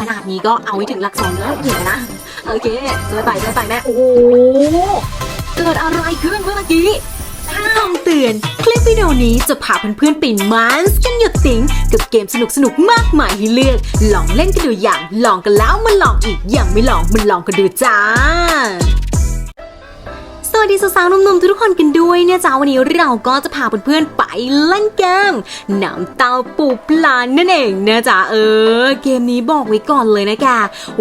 ขนาดนี้ก็เอาไว้ถึงหลักแสนแล้วถึงนะ โอเคเจอไปเจอไปแม่ โอ้โหเกิดอะไรขึ้นเมื่อกี้ต้องเตือน คลิปวิดีโอนี้จะพาเพื่อนๆไปมันส์กันหยุดติงกับเกมสนุกๆมากมายให้เลือก ลองเล่นกันดูอย่าง ลองกันแล้วมาลองอีกอย่างไม่ลองมันลองกันดูจ้า วัสดีสาวๆหนุ่มๆทุกคนกันด้วยเนี่ยจ้าวันนี้เราก็จะพาเพื่อนๆไปเล่นเกมน้ำเต้าปูปลานั่นเองนะจ๊ะเออ เกมนี้บอกไว้ก่อนเลยนะแก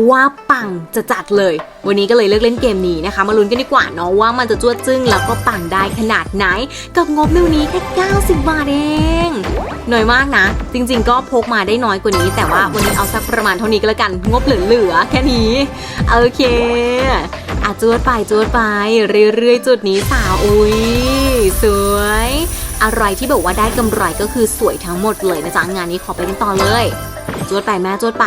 ว่าปังจะจัดเลย วันนี้ก็เลยเลือกเล่นเกมนี้นะคะ มาลุ้นกันดีกว่าเนาะว่ามันจะจ้วดจึ้งแล้วก็ปังได้ขนาดไหน กับงบในวันนี้แค่ 90 บาทเองน้อยมากนะ จริง ๆ ก็พกมาได้น้อยกว่านี้ แต่ว่าวันนี้เอาสักประมาณเท่านี้ก็แล้วกันงบเหลือๆแค่นี้โอเค อะจวดไปจวดไป เรื่อยๆ จุดนี้สาวอุ้ยสวย อะไรที่บอกว่าได้กำไรก็คือสวยทั้งหมดเลยนะจ๊ะงานนี้ขอไปกันต่อเลย จวดไปแม่จวดไป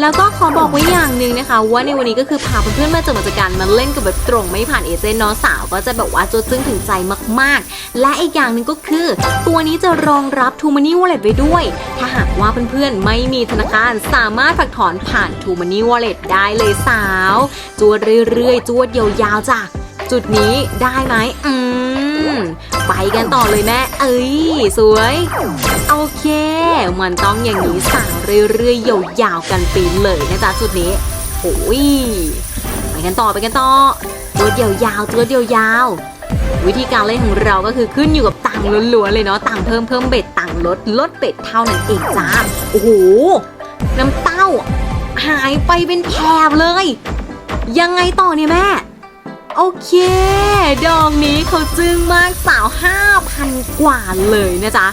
แล้วก็ขอบอกไว้อย่างหนึ่งนะคะ ว่าในวันนี้ก็คือพาเพื่อนๆมาจอมาจกการมาเล่นกับแบบตรงไม่ผ่านเอเจนต์เนาะสาวก็จะแบบว่าจวดจึ้งถึงใจมากๆ และอีกอย่างหนึ่งก็คือ ตัวนี้จะรองรับ t ูมา n ี y Wallet ไว้ด้วย ถ้าหากว่าเพื่อนๆไม่มีธนาคารสามารถฝากถอนผ่าน t ูมา n ี y Wallet ได้เลยสาว จวดเรื่อยๆ จวดยาวๆจ้ะจุดนี้ได้ไหมอืมไปกันต่อเลยแม่ เอ้ย สวย เค มันต้องอย่างนี้สาวเรื่อยๆยาวๆกันไปเลยนะจ๊ะจุดนี้โอ้ยไปกันต่อไปกันต่อตัวเดียวยาวตัวเดียวยาว วิธีการเล่นของเราก็คือขึ้นอยู่กับตังค์ล้วนๆเลยเนาะตังค์เพิ่มเพิ่มเบ็ดตังค์ลดลดเบ็ดเท่านั้นเองจ้าโอ้โหน้ำเต้า หายไปเป็นแถบเลย ยังไงต่อเนี่ยแม่โอเค ดอกนี้เขาจึ้งมากสาว 5,000 กว่าเลยนะจ๊ะ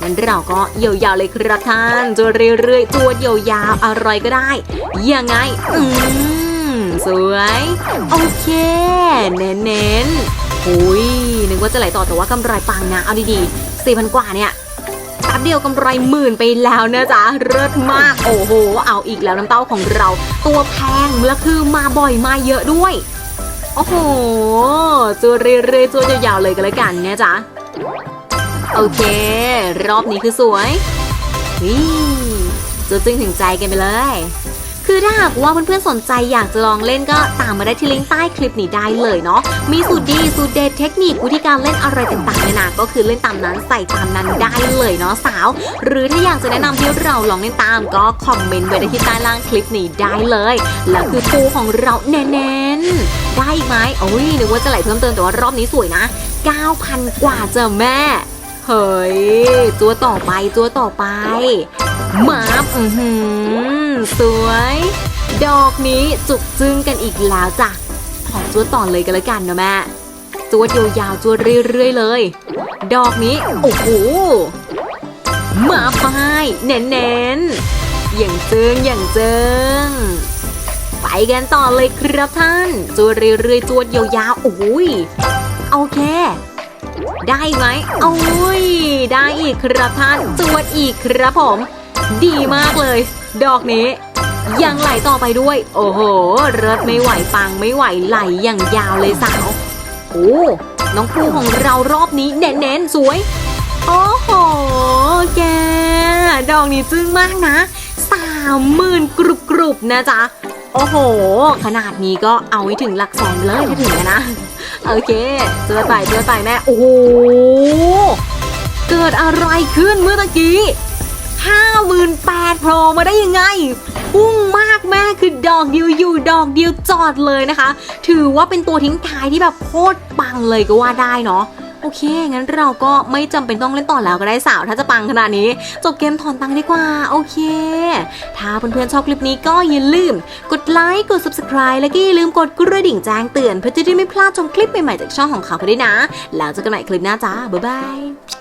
งั้นเราก็ยาวๆเลยครับท่านจวดเรื่อยๆจวดยาวๆอะไรก็ได้ ยังไง อืม สวย โอเค เน้นๆหุยนึกว่าจะไหลต่อแต่ว่ากำไรปังนะ เอาดีๆ4,000กว่าเนี่ยแป๊บเดียวกำไรหมื่นไปแล้วนะจ๊ะเลิศมาก โอ้โห เอาอีกแล้วน้ำเต้าของเรา ตัวแพงแล้วคือมาบ่อยมาเยอะด้วย โอ้โหจูเรื่อยๆจูยาวๆเลยกันแล้วกันนะจ๊ะ โอเค รอบนี้คือสวยวิจูจึงถึงใจกันไปเลย คือถ้าหากว่าเพื่อนๆสนใจอยากจะลองเล่นก็ตามมาได้ที่ลิงก์ใต้คลิปนี้ได้เลยเนาะ มีสูตรดีสูตรเด็ดเทคนิควิธีการเล่นอะไรต่างๆเนี่ยนะก็คือเล่นตามนั้นใส่ตามนั้นได้เลยเนาะสาว หรือถ้าอยากจะแนะนำให้เราลองเล่นตามก็คอมเมนต์ไว้ได้ที่ใต้ล่างคลิปนี้ได้เลย แล้วคือปูของเราแน่นๆได้อีกไหมโอ้ยนึกว่าจะไหลเพิ่มเติมแต่ว่ารอบนี้สวยนะ9,000 กว่าเจ้ะแม่ เฮ้ยตัวต่อไปตัวต่อไปหมาบอือหือสวย ดอกนี้จุกจึ้งกันอีกแล้วจ้ะขอจวดต่อเลยกันล้วกันนะแม่จวดยาวๆจวดเรื่อยๆเลย ดอกนี้ โอ้โหมาไปเน้นๆอย่างเจิงอย่างเจิงไปกันต่อเลยครับท่านจวดเรื่อยๆจวดยาวๆโอ้ยโอเค ได้ไหมโอ้ย ได้อีกครับท่านจวดอีกครับผม ดีมากเลย ดอกนี้ ยังไหลต่อไปด้วย โอ้โหเริดไม่ไหวปังไม่ไหวไหลอย่างยาวเลยสาว โอ้น้องปูของเรารอบนี้เน้นๆสวย โอ้โห แก ดอกนี้จึ้งมากนะสามหมื่นกรุบกรุบๆนะจ๊ะ โอ้โห ขนาดนี้ก็เอาให้ถึงหลักแสนเลยถ้าถึงนะ โอเคเจอไต่เจอไต่แม่โอ้โหเกิดอะไรขึ้นเมื่อตะกี้ห้าหมื่นแปดโผล่มาได้ยังไงพุ่งมากแม่คือดอกเดียวอยู่ดอกเดียวจอดเลยนะคะ ถือว่าเป็นตัวทิ้งท้ายที่แบบโคตรปังเลยก็ว่าได้เนาะ โอเค งั้นเราก็ไม่จำเป็นต้องเล่นต่อแล้วก็ได้สาว ถ้าจะปังขนาดนี้ จบเกมถอนตังค์ดีกว่า โอเค ถ้าเพื่อนๆชอบคลิปนี้ก็อย่าลืม กดไลค์ กด subscribe และก็อย่าลืมกดกระดิ่งแจ้งเตือน เพื่อจะได้ไม่พลาดชมคลิปใหม่ๆจากช่องของเขาได้วยนะ แล้วเจอกันใหม่คลิปหน้าจ้าบ๊ายบาย